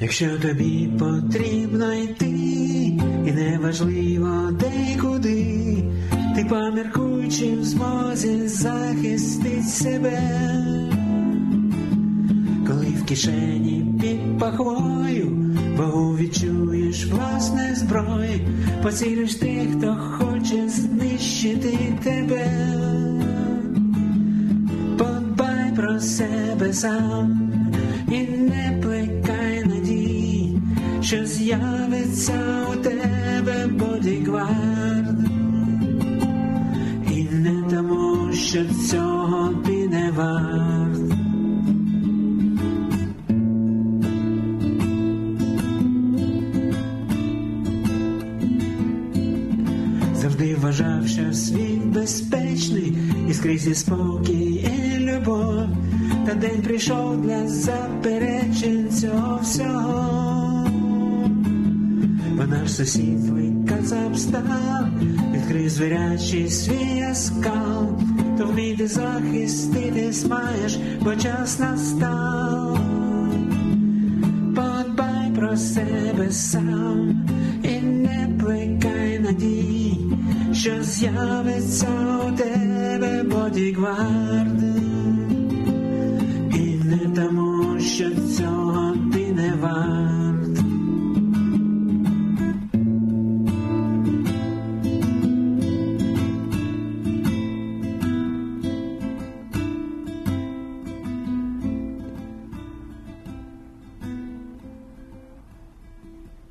Якщо тобі потрібно йти, і неважливо де й куди, ти поміркуй, чи в змозі захистить себе, коли в кишені під пахвою, бо відчуєш власне зброю, поцілюєш тих, хто хоче знищити тебе. Подбай про себе сам і не плекай що з'явиться у тебе бодігвард. І не тому, що цього ти не варт. Завжди вважав, що світ безпечний, і скрізь є спокій і любов. Та день прийшов для заперечень цього всього. Бо наш сусід кацап став, відкрив звірячий свій оскал, то вмійте захиститись маєш, бо час настав. Подбай про себе сам і не плекай надій, що з'явиться у тебе бодігвар.